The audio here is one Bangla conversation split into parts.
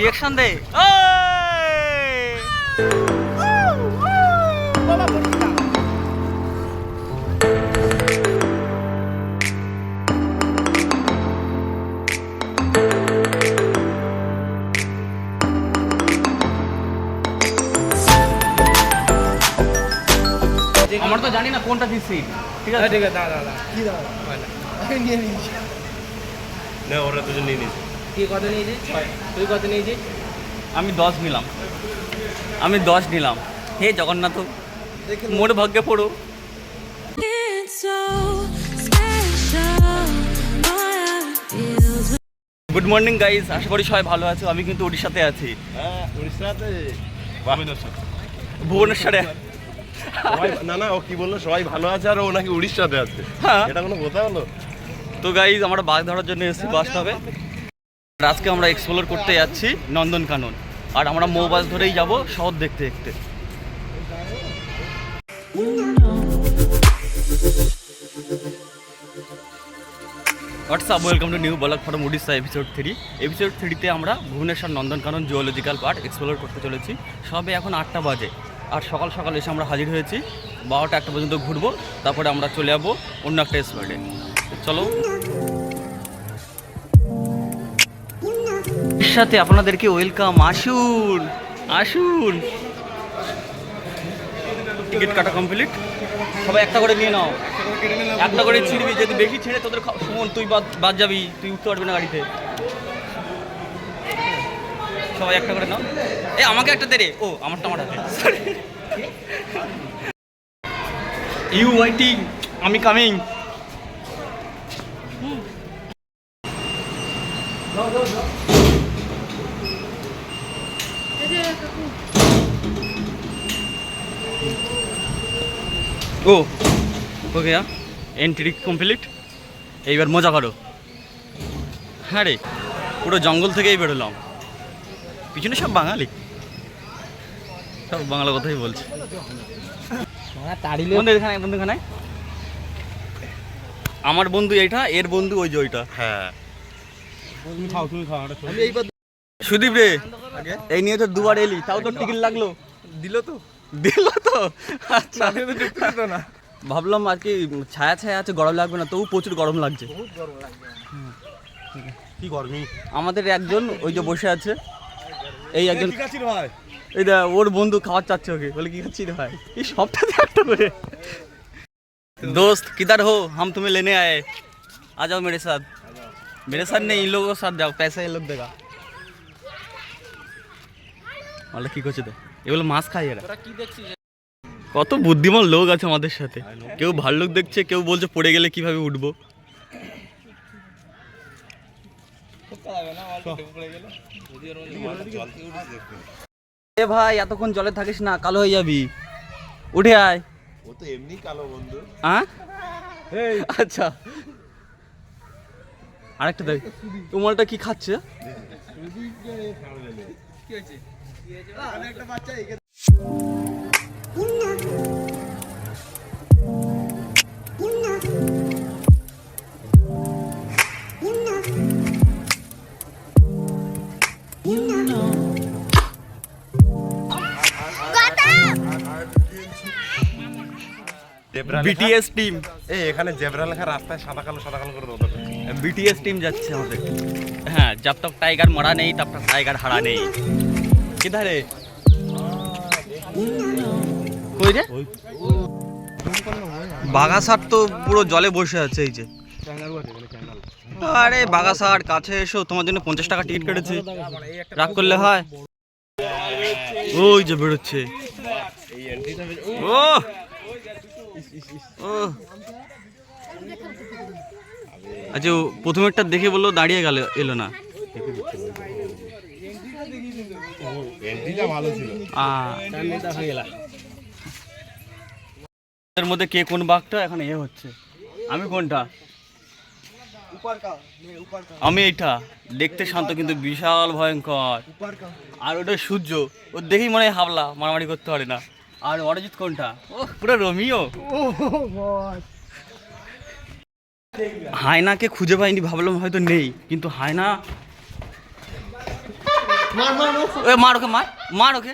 রিয়াকশন দে আমার তো জানি না কোনটা সিট ঠিক আছে? ঠিক আছে দাদা দাদা কি দাদা আমি নিয়ে নিয়েছি না ওরা দুজন নিয়ে নিয়েছে। কি কত নিয়েছিস তুই কত নিয়েছিস? আমি দশ নিলাম। আমি দশ নিলাম। হে জগন্নাথ মোর ভাগ্যে পড়ো। গুড মর্নিং গাইস আশা করি সবাই ভালো আছো। আমি কিন্তু উড়িষ্যাতে আছি। হ্যাঁ উড়িষ্যাতে। ভুবনেশ্বরে। না না ও কি বলল? সবাই ভালো আছে আর ও নাকি উড়িষ্যাতে আছে। হ্যাঁ। এটা কোনো কথা হলো? তো গাইজ আমরা বাঘ ধরার জন্য এসেছি বাস স্টপে আর আজকে আমরা এক্সপ্লোর করতে যাচ্ছি নন্দনকানন আর আমরা মৌ বাস ধরেই যাব শহর দেখতে দেখতে। WhatsApp welcome to new blog from Orissa episode three episode থ্রিতে আমরা Bhubaneswar Nandankanan zoological park explore করতে চলেছি। সবে এখন আটটা বাজে। আর সকাল সকাল এসে আমরা হাজির হয়েছি। বারোটা একটা পর্যন্ত ঘুরবো। তারপরে আমরা চলে যাব অন্য একটা স্পটে চলো। সাথে আপনাদেরকে ওয়েলকাম আসুন আসুন। টিকিট কাটা কমপ্লিট সবাই একটা করে নিয়ে নাও। একটা করে ছিঁড়বি যদি বেশি ছেড়ে তোদের শোন তুই বাদ যাবি তুই উঠতে পারবি না গাড়িতে। সবাই একটা করে নাও। এ আমাকে একটা দে রে। ও আমারটা আমার হাতে ইউ ওয়াইটিং আমি কামিং ও ওকে এন্ট্রি কমপ্লিট এইবার মজা করো। হ্যাঁ রে পুরো জঙ্গল থেকেই বেরোলাম। পিছনে সব বাঙালি। সব বাংলা কথাই বলছে। বন্ধুখানে আমার বন্ধু এইটা এর বন্ধু ওই যে ওইটা। হ্যাঁ। তুমি খাও তুমি খাও এইবার সুদীপ রে এই নিয়ে তো দুবার এলি তাও তোর টিকিট লাগলো দিল তো দিল তো আচ্ছা না দিলে তো ঢুকতে দিত না ভাবলাম আর কি ছায়া ছায়া আছে গরম লাগবে না তবু প্রচুর গরম লাগছে বহুত গরম লাগবে কি গরমি আমাদের একজন ওই যে বসে আছে এই একজন ঠিক আছে ভাই এই দা ওর বন্ধু খাওয়ার চাচ্ছে ওকে বলে কি খাচ্ছি রে ভাই এই সবটাতে একটা করে दोस्त किधर हो हम तुम्हें लेने आए आ जाओ मेरे साथ मेरे साथ नहीं इन लोगों के साथ जाओ पैसा ये लोग देगा বলে কি করছে তো এগুলো মাছ খাই এরা। কি দেখছিস? কত বুদ্ধিমান লোক আছে আমাদের সাথে। কেউ ভাল্লুক দেখছে কেউ বলছে পড়ে গেলে কীভাবে উঠবো। এ ভাই এতক্ষণ জলে থাকিস না কালো হয়ে যাবি। উঠে আয়। ও তো এমনি কালো বন্ধু। হ্যাঁ? আচ্ছা। আরেকটা দেখ তোমারটা কি খাচ্ছে? বিটিএস টিম এই এখানে জেব্রা লেখা রাস্তায় সাদা কালো সাদা কালো করে দেবো বিটিএস টিম যাচ্ছে আমাদের। হ্যাঁ জব টাইগার মরা নেই তব টাইগার হারা নেই। किधर है কই রে বাগাসার তো পুরো জলে বসে আছে এই যে আরে বাগাসার কাছে এসো তোমার জন্য পঞ্চাশ টাকা টিকিট কেটেছে রাগ করলে হয় ওই যে বেরোচ্ছে ও ও আচ্ছা ও প্রথমেরটা দেখে বললো দাঁড়িয়ে গেল এলো না এন্ট্রিটা ভালো ছিল। আহ, এর মধ্যে কে কোন বাঘটা? এখন এ হচ্ছে। আমি কোনটা? আমি এইটা। দেখতে শান্ত কিন্তু বিশাল ভয়ঙ্কর। আর ওটা সূর্য। ও দেখেই মনে হয় হাবলা মারামারি করতে পারে না। আর অরিজিৎ কোনটা? ও পুরো রোমিও। হায়নাকে খুঁজে পাইনি ভাবলাম হয়তো নেই। কিন্তু হায়না ওই মার ওকে মার মার ওকে।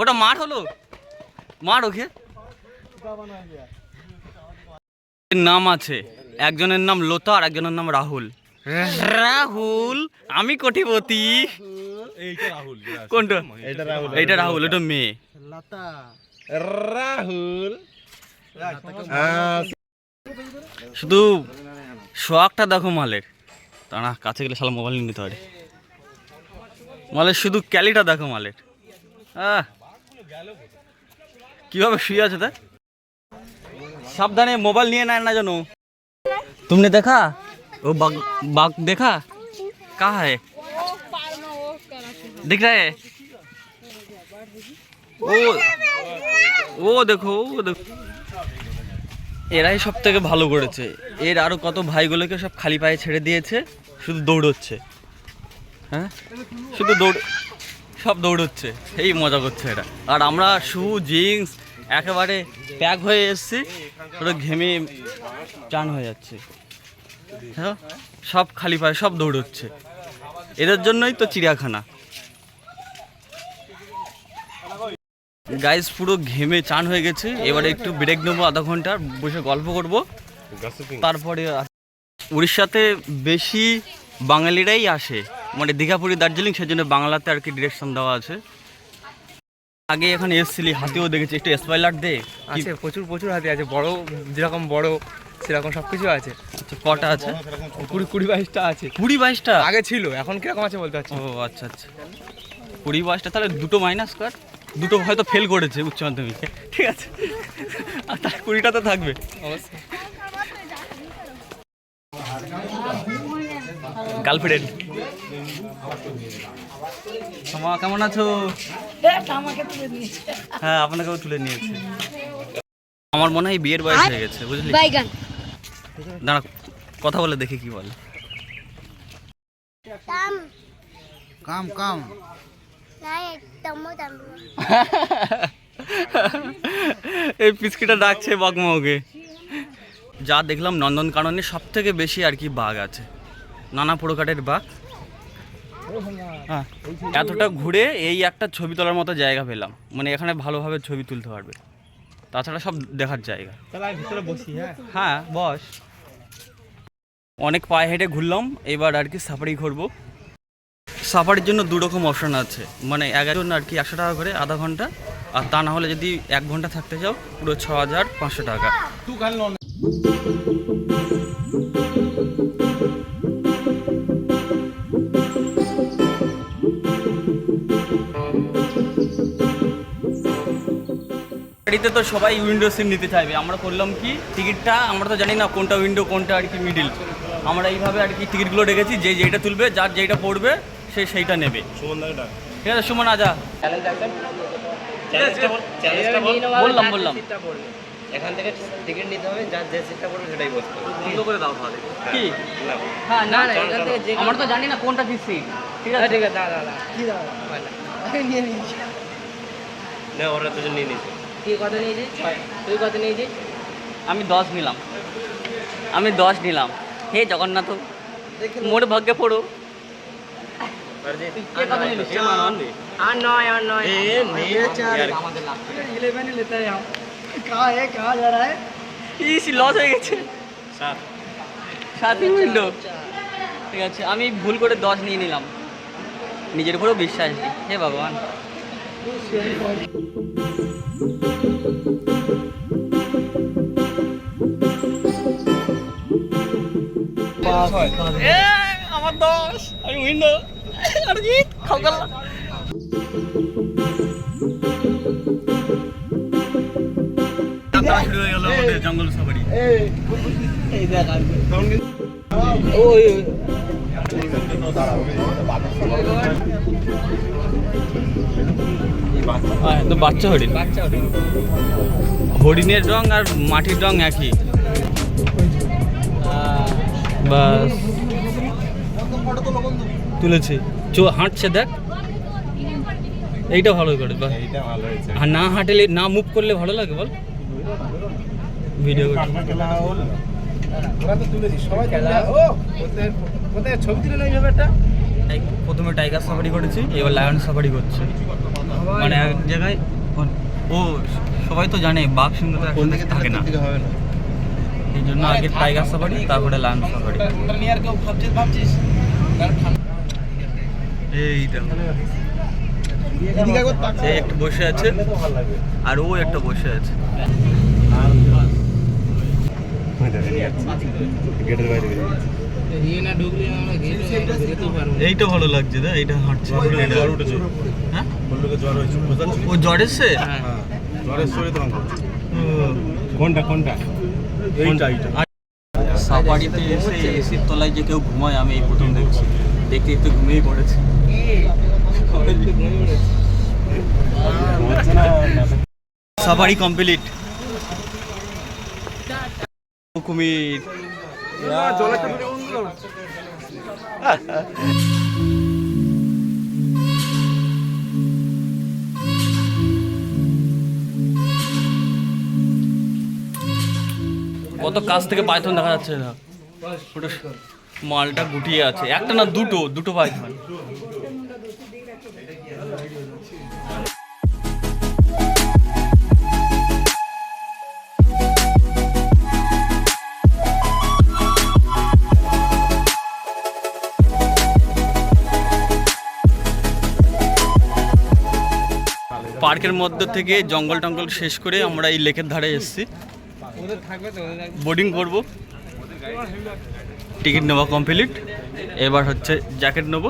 ওটা মার হলো? মার ওকে। নাম আছে একজনের নাম লোতা আর একজনের নাম রাহুল। রাহুল আমি কোটিপতি। এইটা রাহুল কোনটা? এটা রাহুল এইটা রাহুল ওটা মেয়ে। রাহুল। শুধু শখটা দেখো মালের। তা না কাছে গেলে শালা মোবাইল নিয়ে নিতে পারে। মালের শুধু ক্যালিটা দেখো মালের আহ কিভাবে শুয়ে আছে তা সাবধানে মোবাইল নিয়ে নেয় না জানো तुमने देखा वो बाग बाग देखा कहाँ है दिख रहा है वो ও দেখো ও দেখো এরাই সব থেকে ভালো করেছে এর আরো কত ভাইগুলোকে সব খালি পায়ে ছেড়ে দিয়েছে শুধু দৌড়চ্ছে হ্যাঁ? শুধু দৌড় সব দৌড়চ্ছে। এই মজা করছে এটা আর আমরা শু জিন্স একেবারে প্যাক হয়ে এসছি। পুরো ঘেমে চান হয়ে যাচ্ছে। হ্যাঁ? সব খালি পায়ে সব দৌড়চ্ছে। এদের জন্যই তো চিড়িয়াখানা। গাইজ পুরো ঘেমে চান হয়ে গেছে। এবারে একটু ব্রেক নেব আধা ঘণ্টা বসে গল্প করব। তারপরে উড়িষ্যাতে বেশি বাঙালিরাই আসে। মানে দীঘাপুরি দার্জিলিং সেজন্য বাংলাতে আর কি ডিরেকশন দেওয়া আছে। আগে এখানে এসেছিলি হাতিও দেখেছি একটু স্পয়লার দে। আছে প্রচুর প্রচুর হাতি আছে বড় যেরকম বড় সেরকম সব কিছু আছে। আচ্ছা, কটা আছে? কুড়ি কুড়ি বাইশটা আছে। কুড়ি বাইশটা? আগে ছিল এখন কীরকম আছে বলতে পারছি ও আচ্ছা আচ্ছা। কুড়ি বাইশটা তাহলে দুটো মাইনাস কর। দুটো হয়তো ফেল করেছে উচ্চ মাধ্যমিকে। ঠিক আছে। আর তার কুড়িটা তো থাকবে। অবশ্যই। গার্লফ্রেন্ড তোমা কেমন আছো? হ্যাঁ আপনাকেও তুলে নিয়েছে। আমার মনে হয় বিয়ের বয়স হয়ে গেছে বুঝলি? দাঁড়া কথা বলে দেখি কি বলে। কাম। কাম এই পিচকিটা ডাকছে বাগমাওকে যা দেখলাম নন্দনকাননে সব থেকে বেশি আর কি বাঘ আছে। নানা প্রকারের বাঘ। এতটা ঘুরে এই একটা ছবি তোলার মতো জায়গা পেলাম। মানে এখানে ভালোভাবে ছবি তুলতে পারবে। তাছাড়া সব দেখার জায়গা। ভিতরে বসি হ্যাঁ? হ্যাঁ বস। অনেক পায়ে হেঁটে ঘুরলাম এবার আর কি সাফারি করব। সাফারির জন্য দু রকম অপশন আছে। মানে একজন আর কি একশো টাকা করে আধা ঘণ্টা আর তা না হলে যদি এক ঘণ্টা থাকতে চাও পুরো ছ হাজার পাঁচশো টাকা। গাড়িতে তো সবাই উইন্ডো সিট নিতে চাইবে। আমরা করলাম কি? টিকিটটা আমরা তো জানি না কোনটা উইন্ডো কোনটা আর কি মিডিল আমরা এইভাবে আর কি টিকিটগুলো রেখেছি যে যেটা তুলবে যার যেটা পড়বে সে সেইটা নেবে। ঠিক আছে সুমন আজা। বললাম বললাম। এখান থেকে টিকিট নিতে হবে যার যে সিটটা পড়বে সেটাই বসতে বন্ধ করে দাও তাহলে। কি? হ্যাঁ না না, এখান থেকে যে- আমরা তো জানি না কোনটা কি সিট ঠিক আছে? ঠিক আছে কি নিয়ে নিয়েছি না ওরা দুজন নিয়ে নিয়েছে। কত নিয়েছিস? ছয়। তুই কত নিয়েছিস? আমি দশ নিলাম। আমি দশ নিলাম। হে জগন্নাথ মোর ভাগ্যে পড়ো। আর নয় আর নয় ইস লস হয়ে গেছে। সাত। সাতই উইন্ডো ঠিক আছে আমি ভুল করে দশ নিয়ে নিলাম। নিজের উপরেও বিশ্বাস নেই। হে ভগবান। আমার দশ আমি উইন্ডো আর জিত খাও শুরু হয়ে গেল আমাদের জঙ্গল সাফারি হ্যাঁ, তো বাচ্চা হরিণ হরিণের রং আর মাটির রং একই বাস। তুলেছে। চো হাঁটছে দেখ। এইটা ভালো করে হয়েছে। আর না হাঁটলে না মুভ করলে ভালো লাগে বল। ভিডিও প্রথমে টাইগার সাফারি করেছি এবার লায়ন সাফারি করছে। মানে এক জায়গায় ও- সবাই তো জানে বাঘ সিংহ তো থাকে না। এই জন্য আগে টাইগার সাফারি তারপরে লায়ন সাফারি। এই দেখো। একটা বসে আছে আর ও একটা বসে আছে। এইটা ভালো লাগছে না এইটা হাঁটছে। হ্যাঁ? ও জ্বর এসছে? কোনটা কোনটা? সাফারিতে এসে এসির তলায় যে কেউ ঘুমায় আমি এই প্রথম দেখছি। দেখতে দেখতে ঘুমিয়েই পড়েছি। Safari complete. কুমির। কত কাছ থেকে পাইথন দেখা যাচ্ছে না। মালটা গুটিয়ে আছে। একটা না দুটো দুটো পাইথন। পার্কের মধ্যে থেকে জঙ্গল টঙ্গল শেষ করে আমরা এই লেকের ধারে এসেছি। বোর্ডিং করব। টিকিট নেওয়া কমপ্লিট এবার হচ্ছে জ্যাকেট নেব।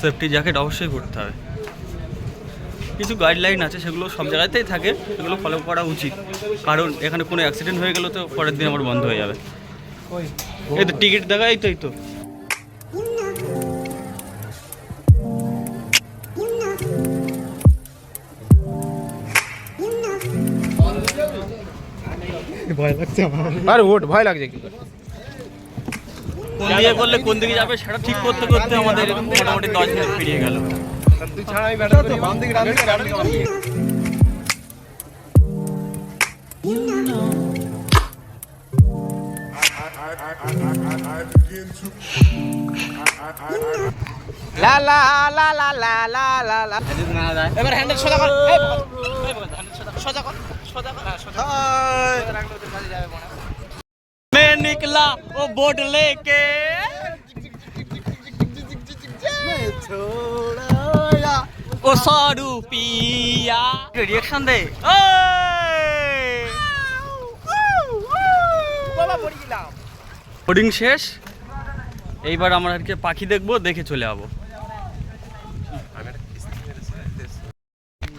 সেফটি জ্যাকেট অবশ্যই করতে হবে। কিছু গাইডলাইন আছে, সেগুলো সব জায়গাতেই থাকে। সেগুলো ফলো করা উচিত। কারণ এখানে কোনো অ্যাক্সিডেন্ট হয়ে গেলে তো পরের দিন আবার বন্ধ হয়ে যাবে। এই তো টিকিট দেখা এই তো এই তো। ভয় লাগছে আমার। আর ওট ভয় লাগছে কি কোন দিকে করলে কোন দিকে যাবে সেটা ঠিক করতে করতে আমাদের মোটামুটি দশ মিনিট পেরিয়ে গেল। তুই ছাড়াই ব্যাটা তো বাম দিকে রাম দিকে লা লা লা লা লা লা লা। এবার হ্যান্ডেল সোজা কর मैं निकला वो बोट लेके ও সারু পিয়া রিয়াকশন দে বাবা পড়ে গেলাম বোর্ডিং শেষ এইবার আমরা আর কি পাখি দেখবো দেখে চলে যাবো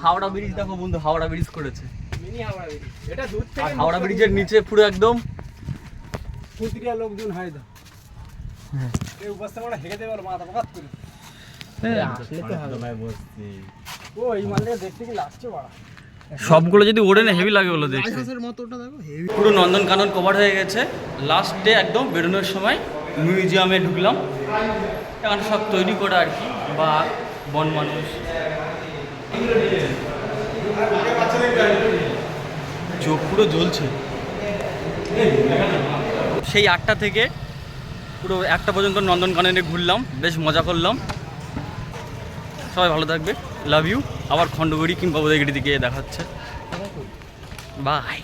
হাওড়া ব্রিজ দেখো বন্ধু হাওড়া ব্রিজ করেছে মিনি হাওড়া ব্রিজ। এটা দূর আর থেকে হাওড়া ব্রিজের নিচে পুরো একদম কুতিরিয়া লোকজন হয় এই হেগে দেবে মাথা পকাত করে। আসলে তো হবে ও এই মালটা দেখতে কি লাগছে বাড়া? সবগুলো যদি ওড়ে না হেভি লাগে বলো দেখতে। মতোটা দেখো হেভি পুরো নন্দনকানন কভার হয়ে গেছে। লাস্ট ডে একদম বেরোনোর সময় মিউজিয়ামে ঢুকলাম। এখানে সব তৈরি করা আর কি বা বন মানুষ। চোখ পুরো জ্বলছে। সেই আটটা থেকে পুরো একটা পর্যন্ত নন্দনকাননে ঘুরলাম, বেশ মজা করলাম। সবাই ভালো থাকবে লাভ ইউ আবার খণ্ডগড়ি কিংবা উদয়গিরি দিকে দেখাচ্ছে। বাই